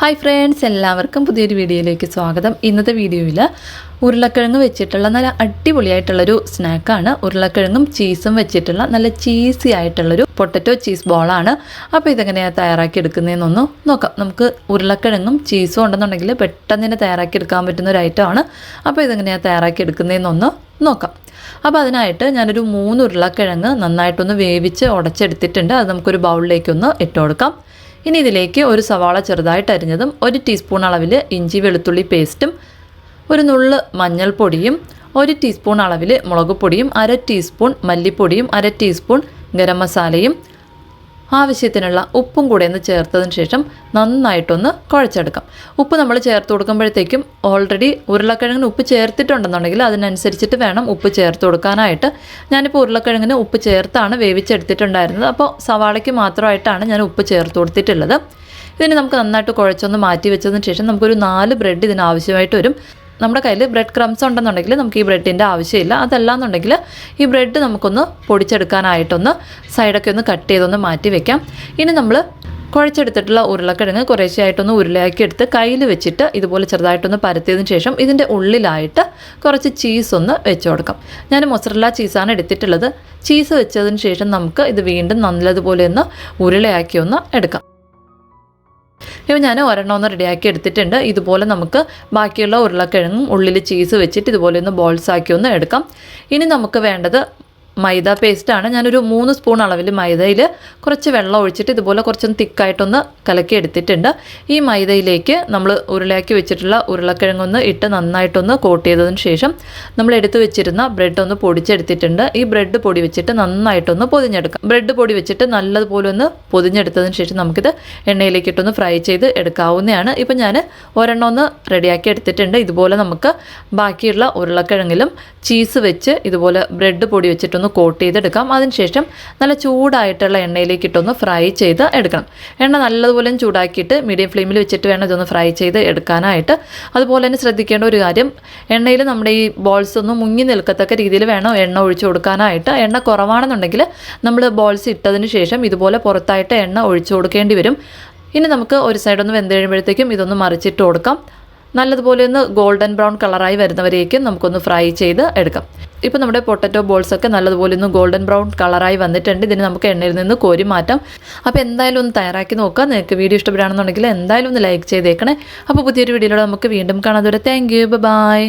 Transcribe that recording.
Hi friends എല്ലാവർക്കും പുതിയൊരു വീഡിയോയിലേക്ക് സ്വാഗതം. ഇന്നത്തെ വീഡിയോയിൽ ഉരുളക്കിഴങ്ങ് വെച്ചിട്ടുള്ള നല്ല അടിപൊളിയായിട്ടുള്ളൊരു സ്നാക്കാണ്. ഉരുളക്കിഴങ്ങും ചീസും വെച്ചിട്ടുള്ള നല്ല ചീസി ആയിട്ടുള്ളൊരു പൊട്ടറ്റോ ചീസ് ബോളാണ് അപ്പോൾ ഇതെങ്ങനെയാണ് തയ്യാറാക്കി എടുക്കുന്നതെന്നൊന്ന് നോക്കാം. നമുക്ക് ഉരുളക്കിഴങ്ങും ചീസും ഉണ്ടെന്നുണ്ടെങ്കിൽ പെട്ടെന്ന് തന്നെ തയ്യാറാക്കി എടുക്കാൻ പറ്റുന്ന ഒരു ഐറ്റമാണ് അപ്പോൾ ഇതെങ്ങനെയാണ് തയ്യാറാക്കി എടുക്കുന്നതെന്നൊന്ന് നോക്കാം. അപ്പോൾ അതിനായിട്ട് ഞാനൊരു മൂന്ന് ഉരുളക്കിഴങ്ങ് നന്നായിട്ടൊന്ന് വേവിച്ച് ഉടച്ചെടുത്തിട്ടുണ്ട് അത് നമുക്കൊരു ബൗളിലേക്കൊന്ന് ഇട്ട് കൊടുക്കാം. ഇനി ഇതിലേക്ക് ഒരു സവാള ചെറുതായിട്ട് അരിഞ്ഞതും ഒരു ടീസ്പൂൺ അളവിൽ ഇഞ്ചി വെളുത്തുള്ളി പേസ്റ്റും ഒരു നുള്ള് മഞ്ഞൾപ്പൊടിയും ഒരു ടീസ്പൂൺ അളവിൽ മുളക് പൊടിയും അര ടീസ്പൂൺ മല്ലിപ്പൊടിയും അര ടീസ്പൂൺ ഗരം മസാലയും ആവശ്യത്തിനുള്ള ഉപ്പും കൂടെ ഒന്ന് ചേർത്തതിന് ശേഷം നന്നായിട്ടൊന്ന് കുഴച്ചെടുക്കാം. ഉപ്പ് നമ്മൾ ചേർത്ത് കൊടുക്കുമ്പോഴത്തേക്കും ഓൾറെഡി ഉരുളക്കിഴങ്ങിന് ഉപ്പ് ചേർത്തിട്ടുണ്ടെന്നുണ്ടെങ്കിൽ അതിനനുസരിച്ചിട്ട് വേണം ഉപ്പ് ചേർത്ത് കൊടുക്കാനായിട്ട്. ഞാനിപ്പോൾ ഉരുളക്കിഴങ്ങിന് ഉപ്പ് ചേർത്താണ് വേവിച്ചെടുത്തിട്ടുണ്ടായിരുന്നത്. അപ്പോൾ സവാളയ്ക്ക് മാത്രമായിട്ടാണ് ഞാൻ ഉപ്പ് ചേർത്ത് കൊടുത്തിട്ടുള്ളത്. ഇതിന് നമുക്ക് നന്നായിട്ട് കുഴച്ചൊന്ന് മാറ്റി വെച്ചതിന് ശേഷം നമുക്കൊരു നാല് ബ്രെഡ് ഇതിന് ആവശ്യമായിട്ട് വരും. നമ്മുടെ കയ്യിൽ ബ്രെഡ് ക്രംസ് ഉണ്ടെന്നുണ്ടെങ്കിൽ നമുക്ക് ഈ ബ്രെഡിന്റെ ആവശ്യമില്ല. അതല്ലാന്നുണ്ടെങ്കിൽ ഈ ബ്രെഡ് നമുക്കൊന്ന് പൊടിച്ചെടുക്കാനായിട്ടൊന്ന് സൈഡൊക്കെ ഒന്ന് കട്ട് ചെയ്തൊന്ന് മാറ്റി വെക്കാം. ഇനി നമ്മൾ കുഴച്ചെടുത്തിട്ടുള്ള ഉരുളക്കിഴങ്ങ് കുറേശ്ശെയായിട്ടൊന്ന് ഉരുളയാക്കി എടുത്ത് കയ്യിൽ വെച്ചിട്ട് ഇതുപോലെ ചെറുതായിട്ടൊന്ന് പരത്തിയതിന് ശേഷം ഇതിന്റെ ഉള്ളിലായിട്ട് കുറച്ച് ചീസ് ഒന്ന് വെച്ച് കൊടുക്കാം. ഞാൻ മൊസറല്ല ചീസാണ് എടുത്തിട്ടുള്ളത്. ചീസ് വെച്ചതിന് ശേഷം നമുക്ക് ഇത് വീണ്ടും നല്ലതുപോലെ ഒന്ന് ഉരുളയാക്കി ഒന്ന് എടുക്കാം. ഇപ്പം ഞാൻ ഒരെണ്ണം ഒന്ന് റെഡിയാക്കി എടുത്തിട്ടുണ്ട്. ഇതുപോലെ നമുക്ക് ബാക്കിയുള്ള ഉരുളക്കിഴങ്ങും ഉള്ളിൽ ചീസ് വെച്ചിട്ട് ഇതുപോലെ ഒന്ന് ബോൾസ് ആക്കി ഒന്ന് എടുക്കാം. ഇനി നമുക്ക് വേണ്ടത് മൈദ പേസ്റ്റാണ് ഞാനൊരു മൂന്ന് സ്പൂൺ അളവിൽ മൈദയിൽ കുറച്ച് വെള്ളം ഒഴിച്ചിട്ട് ഇതുപോലെ കുറച്ചൊന്ന് തിക്കായിട്ടൊന്ന് കലക്കി എടുത്തിട്ടുണ്ട്. ഈ മൈദയിലേക്ക് നമ്മൾ ഉരുളയാക്കി വെച്ചിട്ടുള്ള ഉരുളക്കിഴങ്ങൊന്ന് ഇട്ട് നന്നായിട്ടൊന്ന് കോട്ട് ചെയ്തതിന് ശേഷം നമ്മൾ എടുത്തു വെച്ചിരുന്ന ബ്രെഡ് ഒന്ന് പൊടിച്ചെടുത്തിട്ടുണ്ട്. ഈ ബ്രെഡ് പൊടി വെച്ചിട്ട് നന്നായിട്ടൊന്ന് പൊതിഞ്ഞെടുക്കാം. ബ്രെഡ് പൊടി വെച്ചിട്ട് നല്ലതുപോലെ ഒന്ന് പൊതിഞ്ഞെടുത്തതിന് ശേഷം നമുക്കിത് എണ്ണയിലേക്ക് ഇട്ടൊന്ന് ഫ്രൈ ചെയ്ത് എടുക്കാവുന്നതാണ്. ഇപ്പം ഞാൻ ഒരെണ്ണം ഒന്ന് റെഡിയാക്കി എടുത്തിട്ടുണ്ട്. ഇതുപോലെ നമുക്ക് ബാക്കിയുള്ള ഉരുളക്കിഴങ്ങിലും ചീസ് വെച്ച് ഇതുപോലെ ബ്രെഡ് പൊടി വെച്ചിട്ടൊന്ന് കോട്ട് ചെയ്തെടുക്കാം. അതിനുശേഷം നല്ല ചൂടായിട്ടുള്ള എണ്ണയിലേക്ക് ഇട്ടൊന്ന് ഫ്രൈ ചെയ്ത് എടുക്കണം. എണ്ണ നല്ലതുപോലെ ചൂടാക്കിയിട്ട് മീഡിയം ഫ്ലെയിമിൽ വെച്ചിട്ട് വേണം ഇതൊന്ന് ഫ്രൈ ചെയ്ത് എടുക്കാനായിട്ട്. അതുപോലെ തന്നെ ശ്രദ്ധിക്കേണ്ട ഒരു കാര്യം എണ്ണയിൽ നമ്മുടെ ഈ ബോൾസ് ഒന്ന് മുങ്ങി നിൽക്കത്തക്ക രീതിയിൽ വേണം എണ്ണ ഒഴിച്ചു കൊടുക്കാനായിട്ട്. എണ്ണ കുറവാണെന്നുണ്ടെങ്കിൽ നമ്മൾ ബോൾസ് ഇട്ടതിന് ശേഷം ഇതുപോലെ പുറത്തായിട്ട് എണ്ണ ഒഴിച്ചു കൊടുക്കേണ്ടി വരും. ഇനി നമുക്ക് ഒരു സൈഡ് ഒന്ന് വെന്ത് കഴിയുമ്പോഴത്തേക്കും ഇതൊന്ന് മറിച്ചിട്ട് കൊടുക്കാം. നല്ലതുപോലെ ഒന്ന് ഗോൾഡൻ ബ്രൗൺ കളറായി വരുന്നവരേക്കും നമുക്കൊന്ന് ഫ്രൈ ചെയ്ത് എടുക്കാം. ഇപ്പോൾ നമ്മുടെ പൊട്ടറ്റോ ബോൾസ് ഒക്കെ നല്ലതുപോലെ ഒന്ന് ഗോൾഡൻ ബ്രൗൺ കളറായി വന്നിട്ടുണ്ട്. ഇതിന് നമുക്ക് എണ്ണയിൽ നിന്ന് കോരി മാറ്റാം. അപ്പോൾ എന്തായാലും ഒന്ന് തയ്യാറാക്കി നോക്കുക. നിങ്ങൾക്ക് വീഡിയോ ഇഷ്ടപ്പെടുകയാണെന്നുണ്ടെങ്കിൽ എന്തായാലും ഒന്ന് ലൈക്ക് ചെയ്തേക്കണേ. അപ്പോൾ പുതിയൊരു വീഡിയോയിലൂടെ നമുക്ക് വീണ്ടും കാണാതെ വരെ താങ്ക് യു ബൈ